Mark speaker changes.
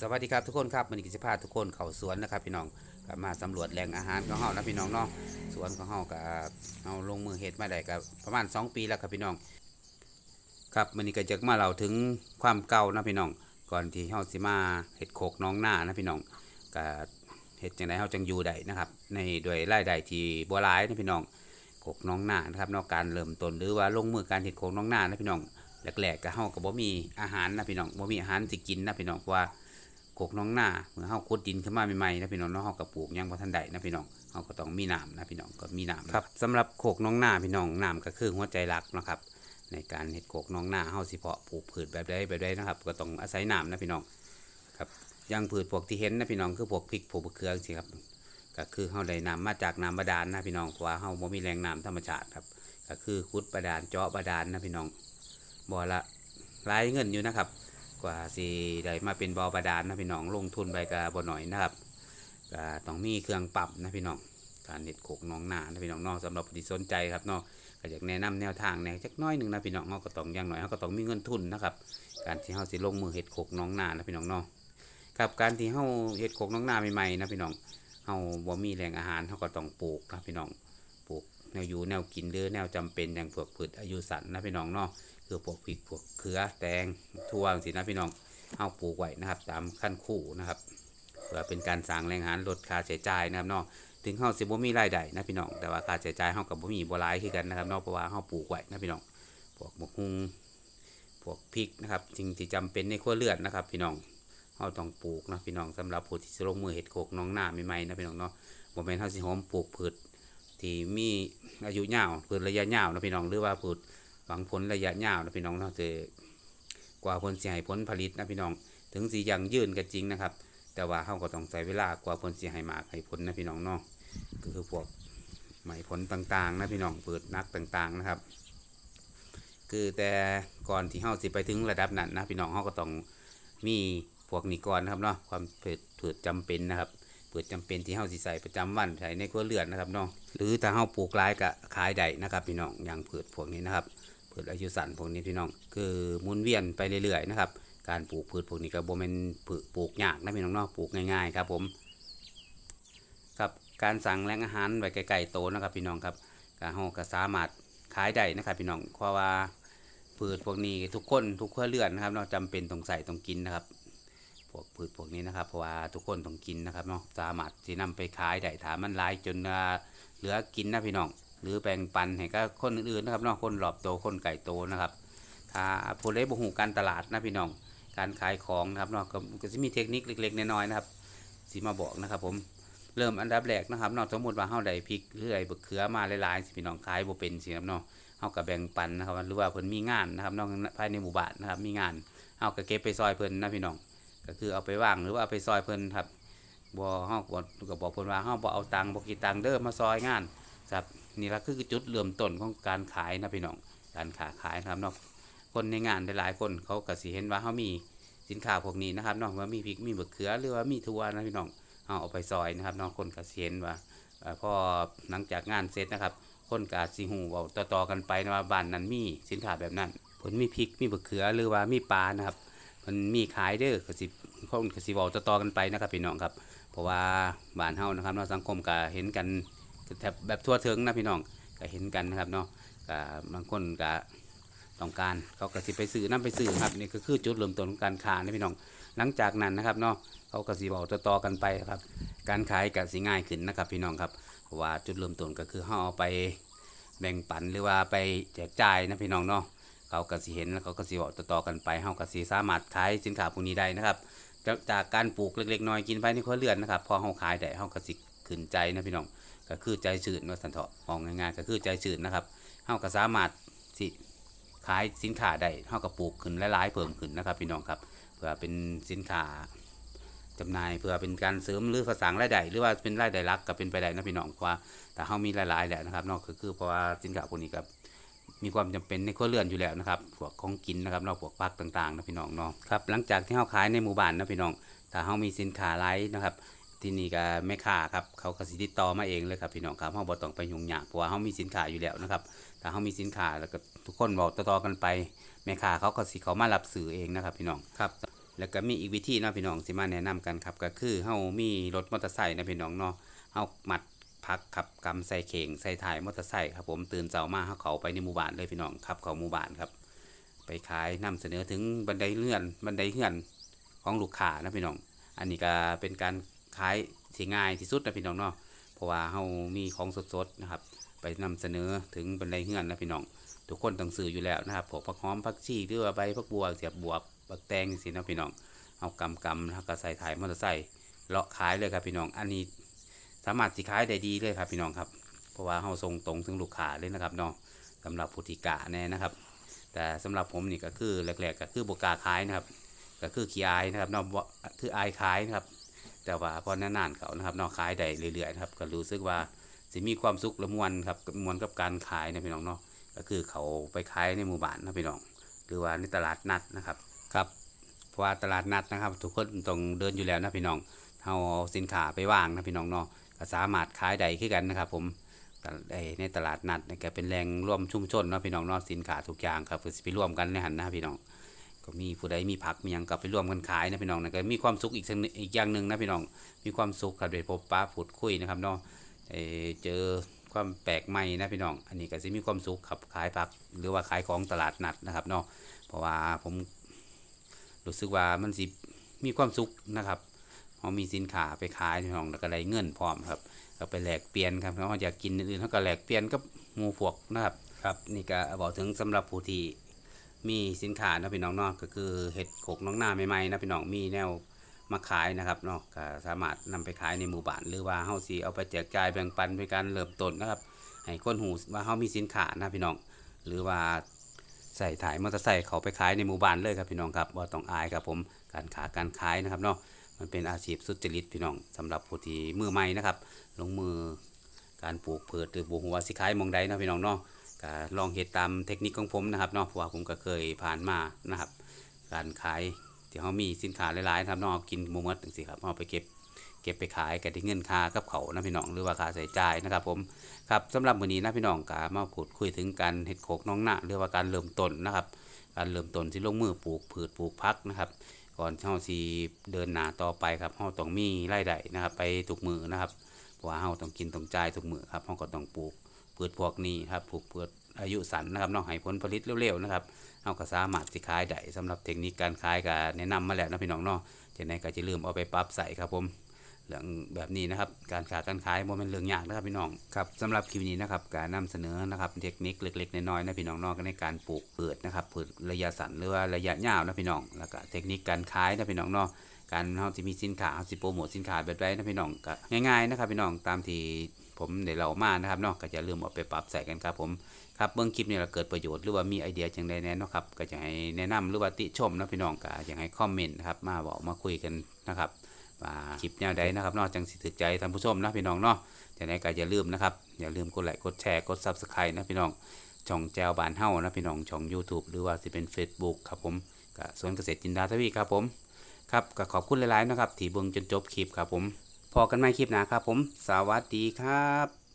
Speaker 1: สวัสดีครับทุกคนครับวันนี้กิจพาทุกคนเขาสวนนะครับพี่น้องก็มาสำรวจแหล่งอาหารของเฮานะพี่น้องเนาะสวนของเฮาก็เฮาลงมือเฮ็ดมาได้ก็ประมาณ 2 ปีแล้วครับพี่น้อง ครับวันนี้ก็จะมาเล่าถึงความเก่านะพี่น้อง ก่อนที่เฮาสิมาเฮ็ดโคกน้องหน้านะพี่น้องก็เฮ็ดจังไดเฮาจังอยู่ได้นะครับ ในด้วยรายได้ที่บ่หลายนะพี่น้องโคกน้องหน้านะครับนอกการเริ่มต้นหรือว่าลงมือการเฮ็ดโคกน้องหน้านะพี่น้องแรกๆก็เฮาก็บ่มีอาหารนะพี่น้องบ่มีอาหารสิกินนะพี่น้องเพราะว่า กกน้องหน้าเมื่อเฮาขุดดินขึ้นมาใหม่ๆนะพี่น้องเนาะเฮาก็ปลูกหยังบ่ทันได้นะพี่น้องเฮาก็ต้องมีน้ำนะพี่น้องก็มีน้ำครับสำหรับโคกน้องหน้าพี่น้องน้ำก็คือหัวใจหลักนะครับ ในการเฮ็ดโคกน้องหน้าเฮาสิเพาะปลูกพืชแบบใดแบบใดนะครับ ก็ต้องอาศัยน้ำนะพี่น้องครับอย่างพืชพวกที่เห็นนะพี่น้องคือพวกพริกพวกมะเขือสิครับก็คือเฮาได้น้ำมาจากน้ำบาดาลนะพี่น้องเพราะว่าเฮาบ่มีแหล่งน้ำธรรมชาติครับก็คือขุดบาดาลเจาะบาดาลนะพี่น้องบ่อละหลายเงินอยู่นะครับก ว่าสิได้มาเป็นบอบาดาลนะพี่น้องลงทุนไปกับบ่หน่อยนะครับก็ต้องมีเครื่องปรับนะพี่น้องการเน็ดโขกน้องหนานะพี่น้องนอกสำหรับผู้ที่สนใจครับเนาะก็อยากแนะนำแนวทางแหนจักน้อยหนึ่งนะพี่น้องเราก็ต้องอย่างหน่อยเราก็ต้องมีเงินทุนนะครับการที่เฮาสิลงมือเฮ็ดโขกน้องหนานะพี่น้องเนาะครับการที่เฮาเฮ็ดโขกน้องหนาใหม่ๆนะพี่น้องเฮาบ่มีแหล่งอาหารเฮาก็ต้องปลูกนะพี่น้องปลูก แนวอยู่แนวกินหรือแนวจำเป็นอย่างพวกพืชอายุสั้นนะพี่น้องเนาะคือพวกพริกพวกเขือแตงทั่วสินะพี่น้องเอาปลูกไว้นะครับ ตามขั้นคู่นะครับเพื่อเป็นการสร้างแรงงานลดค่าใช้จ่ายนะครับเนาะถึงเฮาสิบ่มีรายได้นะพี่น้องแต่ว่าค่าใช้จ่ายเฮากับบ่มีบ่หลายคือกันนะครับเนาะเพราะว่าเฮาปลูกไว้นะพี่น้องพวกหมกฮุงพวกพริกนะครับสิ่งที่จำเป็นในครัวเรือนนะครับ พี่น้องเฮาต้องปลูกนะพี่น้องสำหรับผู้ที่สิลงมือเฮ็ดโคกน้องหน้าใหม่ๆนะพี่น้องเนาะบ่แม่นเฮาสิหอมปลูกพืช ที่มีอายุยาวพืชระยะยาวนะพี่น้องหรือว่าพืชหวังผลระยะยาวนะพี่น้องเนาะจะกว่าผลเสียให้ผลผลิตนะพี่น้อง ถึงสียังยืนก็จริงนะครับ แต่ว่าเขาก็ต้องใช้เวลากว่าผลเสียให้มากให้ผลนะพี่น้องเนาะก็คือพวกไหมผลต่างๆนะพี่น้องเปิดนักต่างๆนะครับ คือแต่ก่อนที่เขาสิไปถึงระดับนั้นนะพี่น้องเขาก็ต้องมีพวกนี้ก่อนนะครับเนาะความเผิดจำเป็นนะครับ เปิดจำเป็นที่เฮาสิใส่ประจำวันใส่ในครัวเรือนนะครับเนาะหรือถ้าเฮาปลูกหลายก็ขายได้นะครับพี่น้องอย่างเผือพวกนี้นะครับพืชอายุสั้นพวกนี้พี่น้อง คือหมุนเวียนไปเรื่อยๆนะครับการปลูกพืชพวกนี้ก็บ่แม่นปลูกยากนะพี่น้องเนาะปลูกง่ายๆครับผมครับการสั่งแหล่งอาหารไว้ไกลๆโตนะครับพี่น้องครับก็เฮาก็สามารถขายได้นะครับพี่น้องเพราะว่าพืชพวกนี้ทุกคนทุกครัวเรือนนะครับเนาะจำเป็นต้องใส่ต้องกินนะครับ พวกพืชพวกนี้นะครับเพราะว่าทุกคนต้องกินนะครับเนาะสามารถที่นำไปขายได้ถามมันหลายจนเหลือกินนะพี่น้องหรือแบ่งปันให้กับคนอื่นๆนะครับเนอกคนรอบโตคนไก่โตนะครับ ถ้าผู้เล่บ่หูการตลาดนะพี่น้องการขายของนะครับเนอกก็จะมีเทคนิคเล็กๆน้อยๆนะครับสิมาบอกนะครับ ผมเริ่มอันดับแรกนะครับนอกสมมติว่าเฮาได้พริกหรือได้บักเขือมาหลายๆสิพี่น้องขายบ่เป็นสิครับเนาะเฮาก็แบ่งปันนะครับหรือว่าเพิ่นมีงานนะครับนอกภายในหมู่บ้านนะครับมีงานเฮาก็เก็บไปซอยเพิ่นนะพี่น้อง ก็คือเอาไปว่างหรือว่าเอาไปซอยเพิ่นครับบ่เฮาบ่ก็บอกเพิ่นว่าเฮาบ่เอาตังค์บ่คิดตังค์เด้อมาซอยงานครับนี่ละคือจุดเริ่มต้นของการขายนะพี่น้องการขาขายนะครับเนาะคนในงานหลายๆคนเขาก็สิเห็นว่าเขามีสินค้าพวกนี้นะครับเนาะว่ามีพริกมีมะเขือหรือว่ามีถั่วนะพี่น้องเอาเอาไปซอยนะครับเนาะคนก็สิเห็นว่าพอหลังจากงานเสร็จนะครับ คนก็สิหูเว้าต่อๆกันไปนะว่าบ้านนั้นมีสินค้าแบบนั้นผลมีพริกมีมะเขือหรือว่ามีปลานะครับ มันมีขายเด้อก็สิคนก็สิเว้าต่อๆกันไปนะครับพี่น้องครับ เพราะว่าบ้านเฮานะครับเนาะสังคมก็เห็นกันแถบแบบทั่วถึงนะพี่น้องก็เห็นกันนะครับเนาะก็บางคนก็ต้องการเขาก็สิไปซื้อน้ำไปซื้อครับนี่ก็คือจุดเริ่มต้นของการค้านะพี่น้อง หลังจากนั้นนะครับเนาะเขาก็สิบอกต่อๆกันไปครับ การขายก็สิง่ายขึ้นนะครับพี่น้องครับเพราะว่าจุดเริ่มต้นก็คือเขาเอาไปแบ่งปันหรือว่าไปแจกจ่ายนะพี่น้องเนาะ เขาก็สิเห็นแล้วเขาก็สิบอกต่อๆกันไปเขาก็สิสามารถขายสินค้าพวกนี้ได้นะครับ จากจากการปลูกเล็กๆน้อยๆกินไปในครัวเรือนนะครับ พอเขาขายได้เขาก็สิขึ้นใจนะพี่น้องก็คือใจชื้นว่าสันเถาะมองง่ายๆก็คือใจชื้นนะครับเฮาก็สามารถสิขายสินค้าได้เฮาก็ปลูกขึ้นหลายๆเพิ่มขึ้นนะครับพี่น้องครับ เพื่อเป็นสินค้าจำหน่ายเพื่อเป็นการเสริมหรือภาษารายได้หรือว่าเป็นรายได้หลักก็เป็นไปได้นะพี่น้องว่าแต่เฮามีหลายๆแหละนะครับนอกก็คือเพราะว่าสินค้าพวกนี้ครับ มีความจำเป็นในครัวเรือนอยู่แล้วนะครับพวกของกินนะครับเนอกพวกผักต่างๆนะพี่น้องเนาะครับหลังจากที่เฮาขายในหมู่บ้านนะพี่น้อง ถ้าเฮามีสินค้าหลายนะครับที่นี่ก็แม่ค้าครับเขาก็สิติดต่อมาเองเลยครับพี่น้องครับเฮาบ่ต้องไปยุ่งยากเพราะว่าเฮามีสินค้าอยู่แล้วนะครับถ้าเฮามีสินค้าแล้วก็ทุกคนบอกต่อๆกันไปแม่ค้าเขาก็สิเขามารับซื้อเองนะครับพี่น้องครับแล้วก็มีอีกวิธีเนาะพี่น้องสิมาแนะนำกันครับก็คือเฮามีรถมอเตอร์ไซค์นะพี่น้องเนาะเฮามัด พักขับกำใส่เข่งใส่ถ่ายมอเตอร์ไซค์ครับผมตื่นเช้ามาเฮาเขาไปในหมู่บ้านเลยพี่น้องขับเขาหมู่บ้านครับ ไปขายนำเสนอถึงบันไดเลื่อนบันไดเลื่อนของลูกค้านะพี่น้อง อันนี้ก็เป็นการขายที่ง่ายที่สุดนะพี่น้องเนาะเพราะว่าเฮามีของสดๆนะครับ ไปนำเสนอถึงบันไดเลื่อนนะพี่น้อง ทุกคนต้องซื้ออยู่แล้วนะครับพวกผักหอมผักชีหรือว่าใบผักบัวเสียบบวบผักแตงสินะพี่น้องเอากำกำแล้วก็ใส่ถ่ายมอเตอร์ไซค์เลาะขายเลยครับพี่น้อง อันนี้ สามารถสิขายได้ดีเลยครับพี่น้องครับ เพราะว่าเฮาส่งตรงถึงลูกค้าเลยนะครับเนาะสำหรับผู้ที่กะแน่นะครับ แต่สำหรับผมนี่ก็คือแรกๆก็คือบกาขายนะครับ ก็คือขี้อายนะครับเนาะบ่คืออายขายนะครับ แต่ว่าพอนานๆเขานะครับเนาะขายได้เรื่อยๆครับก็รู้สึกว่าสิมีความสุขละมวนครับมวนกับการขายนะพี่น้องเนาะก็คือเขาไปขายในหมู่บ้านนะพี่น้อง หรือว่าในตลาดนัดนะครับครับเพราะว่าตลาดนัดนะครับ ทุกคนต้องเดินอยู่แล้วนะพี่น้องเอาสินค้าไปวางนะพี่น้องเนาะ ก็สามารถขายได้ขึ้นกันนะครับ ผมในตลาดนัดก็เป็นแหล่งร่วมชุมชนเนาะพี่น้องเนาะสินค้าทุกอย่างครับก็สิไปร่วมกันในหันนะพี่น้องก็มีผู้ใดมีผักมีหยังก็ไปร่วมกันขายนะพี่น้องนะก็มีความสุขอีกสักอีกอย่างหนึ่งนะพี่น้องมีความสุขครับได้พบป้าพูดคุยนะครับเนาะเอ่อเจอความแปลกใหม่นะพี่น้อง อันนี้ก็จะมีความสุขขับขายผักหรือว่าขายของตลาดนัดนะครับเนาะเพราะว่าผมรู้สึกว่ามันสิมีความสุขนะครับ พอมีสินค้าไปขายพี่น้องแล้วก็ได้เงินพร้อมครับก็ไปแลกเปลี่ยนครับเขาอยากกินอื่นๆเขาก็แลกเปลี่ยนกับหมู่พวกนะครับครับนี่ก็บอกถึงสำหรับผู้ที่มีสินค้านะพี่น้องเนาะก็คือเห็ดโขกน้องหน้าใหม่ๆนะพี่น้องมีแนวมาขายนะครับเนาะก็สามารถนำไปขายในหมู่บ้านหรือว่าเฮาสิเอาไปแจกจ่ายแบ่งปันเป็นการเริ่มต้นนะครับให้คนหูว่าเฮามีสินค้านะพี่น้อง หรือว่าใส่ถ่ายมอเตอร์ไซค์เขาไปขายในหมู่บ้านเลยครับพี่น้องครับบ่ต้องอายครับผมการค้าการขายนะครับเนาะ มันเป็นอาชีพสุจริตพี่น้องสำหรับผู้ที่มือใหม่นะครับ ลงมือการปลูกเพืชหรือบุหัวสิขายมองใดนะพี่น้องเนาะก็ลองเฮ็ดตามเทคนิคของผมนะครับเนาะเพราะว่าผมก็เคยผ่านมานะครับ การขายที่เขามีสินค้าหลายๆนะครับเนาะกินบ่หมดจังซี่ครับเอาไปเก็บเก็บไปขายก็ได้เงินค่ากับเขานะพี่น้องหรือว่าค่าใช้จ่ายนะครับผมครับสำหรับมื้อนี้นะพี่น้องก็มาพูดคุยถึงการเฮ็ดโขกน้องหน้าหรือว่าการเริ่มต้นนะครับ การเริ่มต้นที่ลงมือปลูกพืชปลูกพักนะครับ ก่อนเฮาสีเดินหนาต่อไปครับเฮาต้องมีรายได้นะครับ ไปถูกมือนะครับเพราะว่าเฮาต้องกินต้องจ่ายถูกมือครับเฮาก็ต้องปลูกพืชพวกนี้ครับปลูกพืชอายุสั้นนะครับนอกให้ผลผลิตเร็วๆนะครับเฮาก็สามารถสิขายได้สำหรับเทคนิคการขายก็แนะนำมาแล้วนะพี่น้องเนาะจะไหนก็จะลืมเอาไปปรับใส่ครับผม เรื่องแบบนี้นะครับ การค้าการขายบ่แม่นเรื่องยากนะครับพี่น้องครับสำหรับคลิปนี้นะครับการนำเสนอนะครับเทคนิคเล็กๆน้อยๆนะพี่น้องนาะในการปลูกพืชนะครับพืชระยะสั้นหรือว่าระยะยาวนะพี่น้องแล้วก็เทคนิคการขายนะพี่น้องเนาะการเฮาสิมีสินค้าเฮาสิโปรโมทสินค้าแบบใดนะพี่น้องก็ง่ายๆนะครับพี่น้องตามที่ผมได้เล่ามานะครับเนาะก็จะลืมเอาไปปรับใส่กันครับผมครับเบื้องคลิปนี้เราเกิดประโยชน์หรือว่ามีไอเดียจังใดแน่นะครับก็จะให้แนะนำหรือว่าติชมนะพี่น้องก็อยากให้คอมเมนต์นะครับมาบอกมาคุยกันนะครับ คลิปแนวใดนะครับนอกจังสิถึกใจท่านผู้ชมนะพี่น้องเนาะจะไหนก็อย่าลืมนะครับ อย่าลืมกดไลค์กดแชร์กดซับสไครต์นะพี่น้องช่องแจวบานเฮ้านะพี่น้องช่อง YouTube หรือว่าสิเป็น Facebook ครับผมกับสวนเกษตรจินดาทวีครับผมครับก็ขอบคุณหลายๆนะครับที่เบิ่งจนจบคลิปครับผมพอกันใหม่คลิปหน้าครับผม สวัสดีครับ